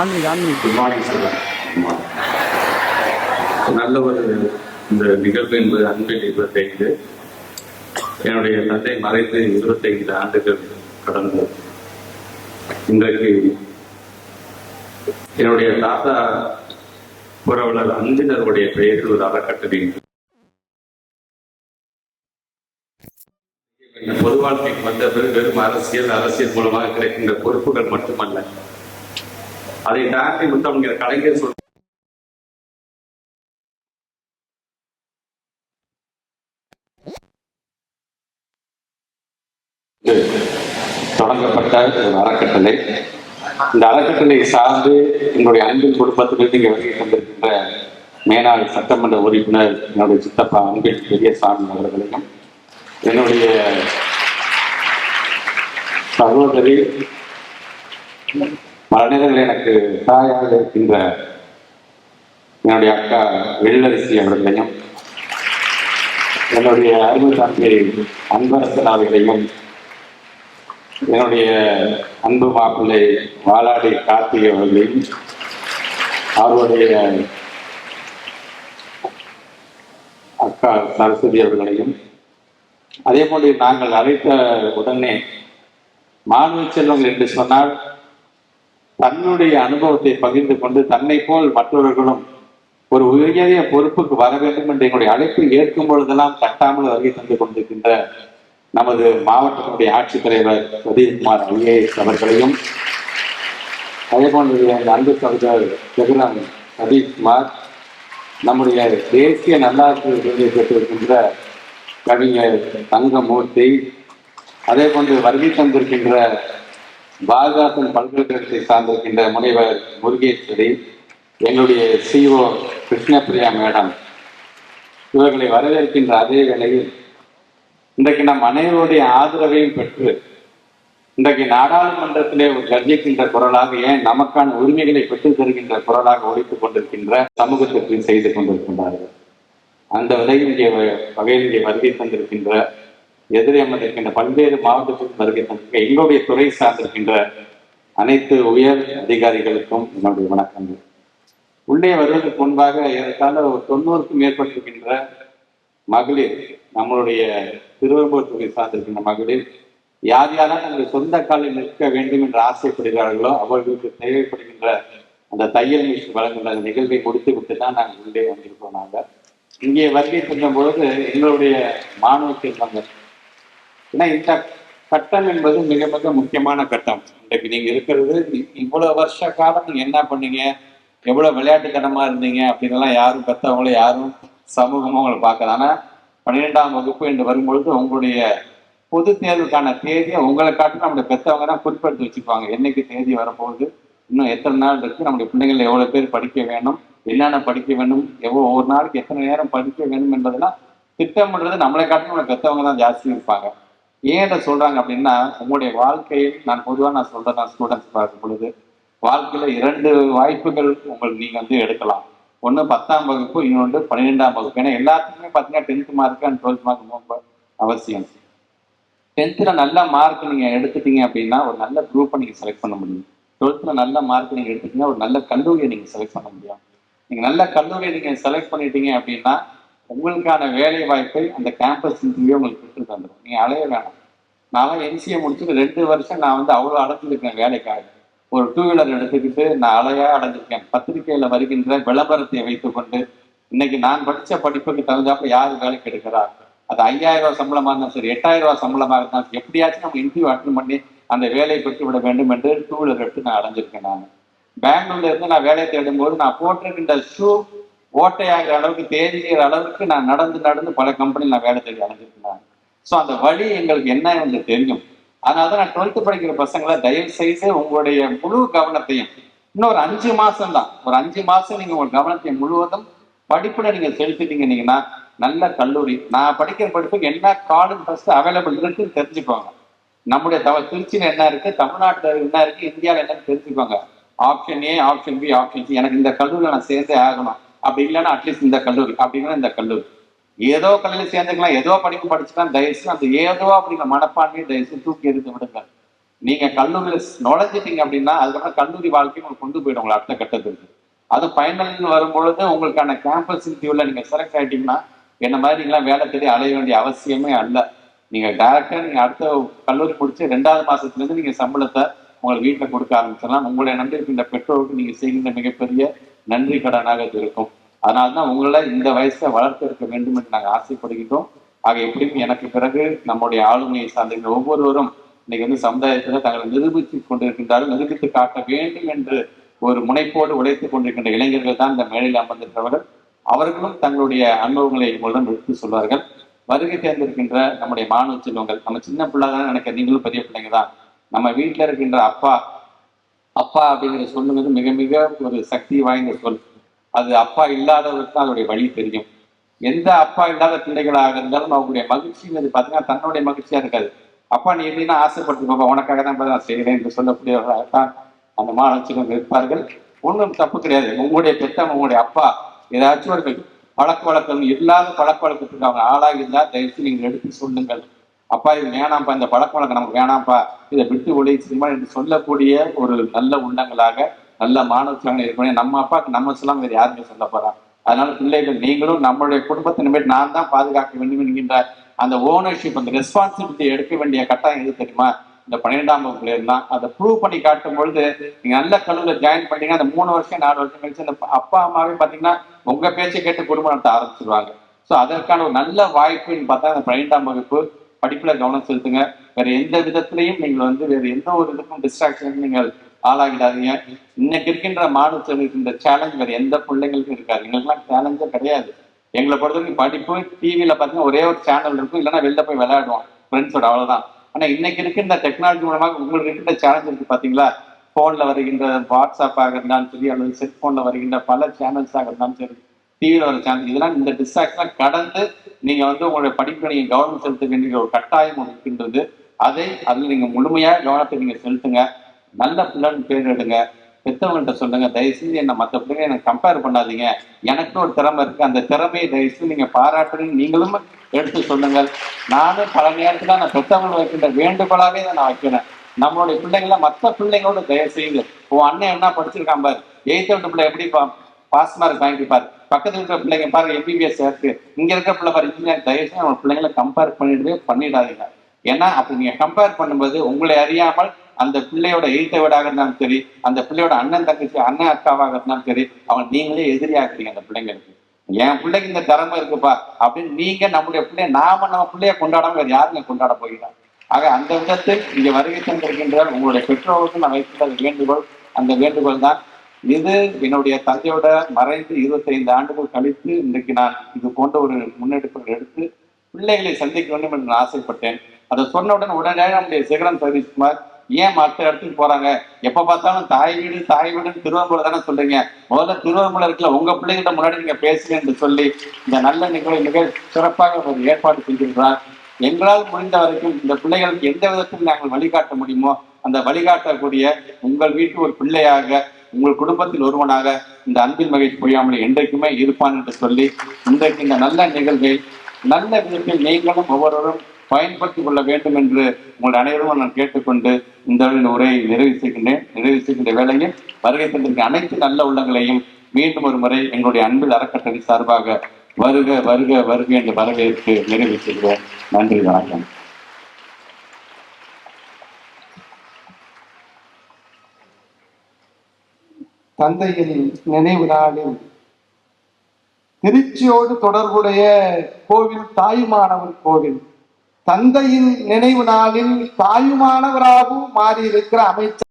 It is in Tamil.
ஆன்மீக ஆன்மீக. குட் மார்னிங் சார் நல்ல ஒரு இந்த நிகழ்வு என்பது அன்பில் இருபத்தைந்து என்னுடைய தந்தை மறைந்து இருபத்தைந்து ஆண்டுகள் கடந்தது இன்றைக்கு என்னுடைய தாத்தா உறவுகள் அன்பினருடைய பெயரில் ஒரு அறக்கட்டளை இந்த பொது வாழ்க்கைக்கு வந்த பிறகு வெறும் அரசியல் அரசியல் மூலமாக கிடைக்கின்ற பொறுப்புகள் மட்டுமல்ல. அதை தாண்டி முத்தமிழர் கலைஞர் சொல் தொடங்கப்பட்ட ஒரு அறக்கட்டளை. இந்த அறக்கட்டளை சார்ந்து என்னுடைய அன்பின் குடும்பத்திலிருந்து இங்கே வருகை தந்திருக்கின்ற மேனாள் சட்டமன்ற உறுப்பினர் என்னுடைய சித்தப்பா அன்பில் பெரியசாமி அவர்களையும் என்னுடைய சகோதரி பல நேரங்கள் எனக்கு தாயாக இருக்கின்ற என்னுடைய அக்கா வெள்ளரிசி அவர்களையும் என்னுடைய அருமை தம்பி அன்பரசன் அவர்களையும் என்னுடைய அன்பு மாப்பிள்ளை வாலாடி கார்த்திகை அவர்களையும் அவருடைய அக்கா சரஸ்வதி அவர்களையும் அதே போல நாங்கள் அழைத்த உடனே மாணவ செல்வங்கள் என்று சொன்னால் தன்னுடைய அனுபவத்தை பகிர்ந்து கொண்டு தன்னை போல் மற்றவர்களும் ஒரு உயரிய பொறுப்புக்கு வர வேண்டும் என்ற எங்களுடைய அழைப்பை ஏற்கும் பொழுதெல்லாம் தட்டாமல் வருகை தந்து கொண்டிருக்கின்ற நமது மாவட்டத்தினுடைய ஆட்சித்தலைவர் சதீஷ்குமார் ஐஏஎஸ் அவர்களையும் அதே போன்று எங்கள் அன்பு சகோதரர் ஜெகநாத் சதீஷ்குமார் நம்முடைய தேசிய நல்லாட்சி விருதை பெற்றிருக்கின்ற கவிஞர் தங்கமூர்த்தி அதே போன்று வருகை தந்திருக்கின்ற பாரதாசன் பல்கலைக்கழகத்தை சார்ந்திருக்கின்ற முனைவர் முருகேஸ்வரி எங்களுடைய சிஓ கிருஷ்ணபிரியா மேடம் இவர்களை வரவேற்கின்ற அதே வேளையில் இன்றைக்கு நம் அனைவருடைய ஆதரவையும் பெற்று இன்றைக்கு நாடாளுமன்றத்திலே ஒரு கர்ஜிக்கின்ற குரலாக ஏன் நமக்கான உரிமைகளை பெற்றுத் தருகின்ற குரலாக ஒழித்துக் கொண்டிருக்கின்ற சமூகத்திற்கு செய்து கொண்டிருக்கின்றார்கள். அந்த வகையில் இங்கே வகையில் இங்கே வருகை தந்திருக்கின்ற எதிரே அமர்ந்திருக்கின்ற பல்வேறு மாவட்டத்திற்கு வருகின்ற எங்களுடைய துறை சார்ந்திருக்கின்ற அனைத்து உயர் அதிகாரிகளுக்கும் என்னுடைய வணக்கங்கள். உள்ளே வருவதற்கு முன்பாக ஏறத்தாழ ஒரு தொண்ணூறுக்கும் மேற்பட்டிருக்கின்ற மகளிர் நம்மளுடைய திருவெரும்பூர் துறை சார்ந்திருக்கின்ற மகளிர் யார் யாரெல்லாம் தங்கள் சொந்த காலில் நிற்க வேண்டும் என்று ஆசைப்படுகிறார்களோ அவர்களுக்கு தேவைப்படுகின்ற அந்த தையல் மிஷின் வழங்குகின்ற அந்த நிகழ்வை முடித்து விட்டு தான் நாங்கள் உள்ளே வந்திருக்கோம் நாங்கள் இங்கே வருகை செல்லும் பொழுது எங்களுடைய மாணவ செல்வங்கள் ஏன்னா இந்த கட்டம் என்பது மிக மிக முக்கியமான கட்டம். இன்றைக்கு நீங்க இருக்கிறது இவ்வளோ இவ்வளவு வருஷ காலம் நீங்க என்ன பண்ணீங்க? எவ்வளவு விளையாட்டுத்தனமா இருந்தீங்க? அப்படின்லாம் யாரும் பெற்றவங்கள யாரும் சமூகமும் உங்களை பார்க்கல. ஆனா பன்னிரெண்டாம் வகுப்பு என்று வரும்பொழுது உங்களுடைய பொது தேர்வுக்கான தேதியை உங்களை காட்டி நம்முடைய பெற்றவங்க தான் குறிப்பிட்டு வச்சுப்பாங்க என்னைக்கு தேதி வரப்போகுது இன்னும் எத்தனை நாள் இருக்கு? நம்முடைய பிள்ளைகள் எவ்வளவு பேர் படிக்க வேணும் என்னென்ன படிக்க வேண்டும்? எவ்வளோ ஒவ்வொரு நாளுக்கு எத்தனை நேரம் படிக்க வேண்டும் என்பதெல்லாம் திட்டம்ன்றது நம்மளை காட்டி நம்மளை பெற்றவங்க தான் ஜாஸ்தி இருப்பாங்க. ஏன் இதை சொல்றாங்க அப்படின்னா உங்களுடைய வாழ்க்கையில் நான் பொதுவா நான் சொல்றேன் நான் ஸ்டூடெண்ட்ஸ் பார்க்கும் பொழுது வாழ்க்கையில இரண்டு வாய்ப்புகள் உங்களுக்கு நீங்க வந்து எடுக்கலாம். ஒன்று பத்தாம் வகுப்பு இன்னொன்று பன்னிரெண்டாம் வகுப்பு. ஏன்னா எல்லாத்துக்குமே பார்த்தீங்கன்னா tenth mark and twelfth mark ரொம்ப அவசியம். டென்த்தில் நல்ல மார்க் நீங்கள் எடுத்துட்டீங்க அப்படின்னா ஒரு நல்ல குரூப்பை நீங்கள் செலக்ட் பண்ண முடியும். டுவெல்த்தில் நல்ல மார்க் நீங்கள் எடுத்துட்டீங்கன்னா ஒரு நல்ல கல்லூரியை நீங்கள் செலக்ட் பண்ண முடியும். நீங்கள் நல்ல கல்லூரியை நீங்கள் செலக்ட் பண்ணிட்டீங்க அப்படின்னா உங்களுக்கான வேலை வாய்ப்பை அந்த கேம்பஸ் இன்டர்வியூ உங்களுக்கு பெற்று தந்துடும் நீங்கள் அலைய வேணாம். நான் என்சிஏ முடிச்சுட்டு ரெண்டு வருஷம் நான் வந்து அவ்வளோ அடைஞ்சிருக்கேன் வேலைக்காக. ஒரு டூ வீலர் எடுத்துக்கிட்டு நான் அலையா அடைஞ்சிருக்கேன். பத்திரிகையில வருகின்ற விளம்பரத்தை வைத்துக்கொண்டு இன்னைக்கு நான் படிச்ச படிப்புக்கு தகுந்தாப்ப யார் வேலைக்கு எடுக்கிறா? அது ஐயாயிரம் ரூபா சம்பளமா இருந்தாலும் சரி எட்டாயிரம் ரூபா சம்பளமா இருந்தாலும் சரி, எப்படியாச்சும் நம்ம இன்டர்வியூ அட்டன் பண்ணி அந்த வேலையை பெற்று விட வேண்டும் என்று டூ வீலர் எடுத்து நான் அடைஞ்சிருக்கேன் நான். பெங்களூர்ல இருந்து நான் வேலையை தேடும்போது நான் போட்டிருக்கின்ற ஷூ ஓட்டையாகிற அளவுக்கு தேதிங்கிற அளவுக்கு நான் நடந்து நடந்து பல கம்பெனியில் நான் வேலை தேடி அடைஞ்சிருக்கேன் ஸோ அந்த வழி எங்களுக்கு என்ன என்று தெரியும். அதனால தான் நான் டுவெல்த்து படிக்கிற பசங்களை தயவு செய்து உங்களுடைய முழு கவனத்தையும் இன்னும் ஒரு அஞ்சு மாதம் தான் ஒரு அஞ்சு மாதம் நீங்கள் உங்கள் கவனத்தை முழுவதும் படிப்பில் நீங்கள் செலுத்திட்டீங்கன்னா நல்ல கல்லூரி. நான் படிக்கிற படிப்புக்கு என்ன காலேஜ் ஃபஸ்ட்டு அவைலபிள் இருக்குன்னு தெரிஞ்சுக்கோங்க. நம்முடைய தவ திருச்சியில் என்ன இருக்கு தமிழ்நாட்டில் என்ன இருக்கு இந்தியாவில் என்னன்னு தெரிஞ்சுக்கோங்க. Option A option B option C எனக்கு இந்த கல்லூரியில் நான் சேர்ந்தே ஆகணும். அப்படி இல்லைன்னா அட்லீஸ்ட் இந்த கல்லூரி அப்படின்னா இந்த கல்லூரி. ஏதோ கல்லூரி சேர்ந்துக்கலாம் ஏதோ படிப்பு படிச்சுக்கலாம் தயவுசு அந்த ஏதோ அப்படிங்கிற மனப்பான்மையை தயவுசு தூக்கி எறிந்து விடுங்க நீங்க கல்லூரியில நுழைஞ்சிட்டீங்க அப்படின்னா அதுக்கப்புறம் கல்லூரி வாழ்க்கையும் உங்களுக்கு கொண்டு போயிடும் உங்களை அடுத்த கட்டத்துக்கு. அது ஃபைனல்னு வரும்பொழுது உங்களுக்கான கேம்பஸ் இன்டர்வியூல நீங்க செலக்ட் ஆயிட்டீங்கன்னா என்ன மாதிரி நீங்களாம் வேலை தேடி அலைய வேண்டிய அவசியமே அல்ல. நீங்க டேரக்டா நீங்க அடுத்த கல்லூரி முடிச்சு ரெண்டாவது மாசத்துல இருந்து நீங்க சம்பளத்தை உங்களை வீட்டில் கொடுக்க ஆரம்பிச்சிடலாம். உங்களை நம்பி இருக்கின்ற பெற்றோருக்கு நீங்க செய்கின்ற மிகப்பெரிய நன்றி கடனாக இது இருக்கும். அதனால்தான் உங்களை இந்த வயசை வளர்த்து இருக்க வேண்டும் என்று நாங்கள் ஆசைப்படுகின்றோம். ஆக எப்படியும் எனக்கு பிறகு நம்முடைய ஆளுமையை சார்ந்த ஒவ்வொருவரும் இன்னைக்கு வந்து சமுதாயத்தில் தங்களை நிரூபித்து கொண்டிருக்கின்றார்கள் நிரூபித்து காட்ட வேண்டும் என்று ஒரு முனைப்போடு உழைத்துக் கொண்டிருக்கின்ற இளைஞர்கள் தான் இந்த மேடையில் அமர்ந்திருக்கிறவர்கள். அவர்களும் தங்களுடைய அனுபவங்களை உங்களிடம் எடுத்து சொல்வார்கள். வருகை தேர்ந்திருக்கின்ற நம்முடைய மாணவ செல்வங்கள் நம்ம சின்ன பிள்ளைதான் நினைக்க நீங்களும் பெரிய பிள்ளைங்க தான் நம்ம வீட்டில் இருக்கின்ற அப்பா அப்பா அப்படிங்கிற சொல்லுங்கிறது மிக மிக ஒரு சக்தி வாய்ந்த சொல். அது அப்பா இல்லாதவருக்கு தான் அதோடைய வழி தெரியும். எந்த அப்பா இல்லாத பிள்ளைகளாக இருந்தாலும் அவங்களுடைய மகிழ்ச்சிங்கிறது பார்த்தீங்கன்னா தன்னுடைய மகிழ்ச்சியா இருக்காது. அப்பா நீ எப்படின்னா ஆசைப்பட்டு பாப்பா உனக்காக தான் நான் செய்கிறேன் என்று சொல்லக்கூடியவர்களாகத்தான் அந்த மாணவச்சிகள் இருப்பார்கள். ஒன்றும் தப்பு கிடையாது. உங்களுடைய பெத்தம் உங்களுடைய அப்பா ஏதாச்சும் ஒரு பழக்க வழக்கம் இல்லாத பழக்க வழக்கத்துக்கு அவங்க ஆளாக இருந்தால் தயவுசெய்து நீங்கள் எடுத்து சொல்லுங்கள். அப்பா இது வேணாம்ப்பா இந்த பழக்க வழக்கம் நமக்கு வேணாம்ப்பா. இதை விட்டு ஒளி சினிமா என்று சொல்லக்கூடிய ஒரு நல்ல உள்ளங்களாக நல்ல மாணவர்களாக இருக்கணும் நம்ம அப்பாவுக்கு நம்ம சொல்லாம வேறு யாருமே சொல்ல போறா. அதனால பிள்ளைகள் நீங்களும் நம்மளுடைய குடும்பத்தின் மேல் நான் தான் பாதுகாக்க வேண்டும் என்கின்ற அந்த ஓனர்ஷிப் அந்த ரெஸ்பான்சிபிலிட்டி எடுக்க வேண்டிய கட்டாயம் எது தெரியுமா? இந்த பன்னிரெண்டாம் வகுப்புல இருந்தா அதை ப்ரூவ் பண்ணி காட்டும் பொழுது நீங்க நல்ல கல்லூரியில் ஜாயின் பண்ணீங்கன்னா அந்த மூணு வருஷம் நாலு வருஷம் கழிச்சு அந்த அப்பா அம்மாவே பாத்தீங்கன்னா உங்க பேச்சை கேட்டு குடும்பம் நடத்த ஆரம்பிச்சிருவாங்க. ஸோ அதற்கான ஒரு நல்ல வாய்ப்புன்னு பார்த்தா அந்த பன்னிரெண்டாம் வகுப்பு படிப்புல கவனம் செலுத்துங்க. வேற எந்த விதத்திலையும் நீங்கள் வந்து வேற எந்த ஒரு இதுக்கும் டிஸ்ட்ராக்ஷன் நீங்கள் ஆளாகிடாதீங்க. இன்னைக்கு இருக்கின்ற மாணவர்கள் இருக்கின்ற சேலஞ்ச் வேற எந்த பிள்ளைங்களுக்கும் இருக்காது. எங்களுக்குலாம் சேலஞ்சே கிடையாது. எங்களை பொறுத்த வரைக்கும் படிப்பு டிவியில பார்த்தீங்கன்னா ஒரே ஒரு சேனல் இருக்கும். இல்லைன்னா வெளில போய் விளையாடுவோம் ஃப்ரெண்ட்ஸோட அவ்வளவுதான். ஆனா இன்னைக்கு இருக்கின்ற டெக்னாலஜி மூலமாக உங்களுக்கு இருக்கின்ற சேலஞ்ச் இருக்கு பாத்தீங்களா? போன்ல வருகின்ற வாட்ஸ்அப்பாக இருந்தாலும் சரி அல்லது செல்போன்ல வருகின்ற பல சேனல்ஸாக இருந்தாலும் சரி. டிவியில் வர சேனல் இதெல்லாம் இந்த டிஸ்ட்ராக்ஷனை கடந்து நீங்கள் வந்து உங்களுடைய படிப்பை நீங்கள் கவனம் செலுத்த வேண்டிய ஒரு கட்டாயம் இருக்கின்றது. அதை அதில் நீங்கள் முழுமையாக கவனத்தை நீங்கள் செலுத்துங்க. நல்ல பிள்ளைன்னு பேர் எடுங்க. பெற்றவங்கள்ட்ட சொல்லுங்க. தயவுசெய்து என்னை மற்ற பிள்ளைங்க எனக்கு கம்பேர் பண்ணாதீங்க. எனக்கு ஒரு திறமை இருக்கு. அந்த திறமையை தயவுசெய்து நீங்கள் பாராட்டுறீங்க. நீங்களும் எடுத்து சொல்லுங்கள். நானும் பல நேரத்தில் நான் பெற்றவங்க வைக்கின்ற வேண்டுகோளாவே தான் நான் வைக்கிறேன். நம்மளுடைய பிள்ளைங்கள மற்ற பிள்ளைங்களோட தயவு செய்யுங்க உன் அண்ணன் என்ன படிச்சிருக்கான் பாரு. எயித் பிள்ளை எப்படி பா பாஸ் மார்க் வாங்கி பக்கத்தில் இருக்கிற பிள்ளைங்க பாரு எம்பிபிஎஸ் இருக்கு இங்க இருக்கிற பிள்ளை பாரு இன்ஜினியர் தயவு செய்து நம்ம பிள்ளைங்களை கம்பேர் பண்ணிடவே பண்ணிடாதீங்க. ஏன்னா அப்படி நீங்க கம்பேர் பண்ணும்போது உங்களை அறியாமல் அந்த பிள்ளையோட எழுத்த வீடாக இருந்தாலும் சரி அந்த பிள்ளையோட அண்ணன் தங்கச்சி அண்ணன் அக்காவாக இருந்தாலும் சரி அவங்க நீங்களே எதிரியாக்குறீங்க அந்த பிள்ளைங்களுக்கு. என் பிள்ளைக்கு இந்த திறமை இருக்குப்பா அப்படின்னு நீங்க நம்முடைய பிள்ளைய நாம நம்ம பிள்ளைய கொண்டாடாம வேற யாருங்க கொண்டாட போகிறாங்க ஆக அந்த விதத்தில் இங்க வருகை தந்திருக்கின்ற உங்களுடைய பெற்றோருக்கும் நான் வைத்துள்ள வேண்டுகோள் அந்த வேண்டுகோள் தான். இது என்னுடைய தந்தையோட மறைந்து இருபத்தைந்து ஆண்டுகள் கழித்து இன்றைக்கு நான் இது போன்ற ஒரு முன்னெடுப்புகள் எடுத்து பிள்ளைகளை சந்திக்க வேண்டும் என்று நான் ஆசைப்பட்டேன். அதை சொன்னவுடன் உடனே நம்முடைய சிகரம் சதீஷ்குமார் ஏன் மற்ற இடத்துக்கு போறாங்க? எப்ப பார்த்தாலும் தாய் வீடு தாய் வீடுன்னு திருவம்பூர் தானே சொல்றீங்க. முதல்ல திருவண்ணாமலை இருக்கல உங்க பிள்ளைகிட்ட முன்னாடி நீங்க பேசுங்க என்று சொல்லி இந்த நல்ல நிகழ்வு மிக சிறப்பாக ஒரு ஏற்பாடு செஞ்சிருக்கிறார். எங்களால் முடிந்த வரைக்கும் இந்த பிள்ளைகளுக்கு எந்த விதத்தில் நாங்கள் வழிகாட்ட முடியுமோ அந்த வழிகாட்டக்கூடிய உங்கள் வீட்டு ஒரு பிள்ளையாக உங்கள் குடும்பத்தில் ஒருவனாக இந்த அன்பின் மகிழ்ச்சி பொய்யாமல் என்றைக்குமே இருப்பான் என்று சொல்லி இன்றைக்கு இந்த நல்ல நிகழ்வை நல்ல விதத்தில் நீங்களும் ஒவ்வொருவரும் பயன்படுத்திக் கொள்ள வேண்டும் என்று உங்கள் அனைவரும் நான் கேட்டுக்கொண்டு இந்த உரையை நிறைவு செய்கின்றேன் நிறைவு செய்கின்ற வேளையில் வருகை தந்திருக்க அனைத்து நல்ல உள்ளங்களையும் மீண்டும் ஒரு முறை எங்களுடைய அன்பில் அறக்கட்டளை சார்பாக வருக வருக வருக என்று வரவேற்பு நிறைவு செய்கிறோம் நன்றி வணக்கம். தந்தையின் நினைவு நாளில் திருச்சியோடு தொடர்புடைய கோவில் தாயுமானவர் கோவில். தந்தையின் நினைவு நாளில் தாயுமானவராகவும் மாறியிருக்கிற அமைச்சர்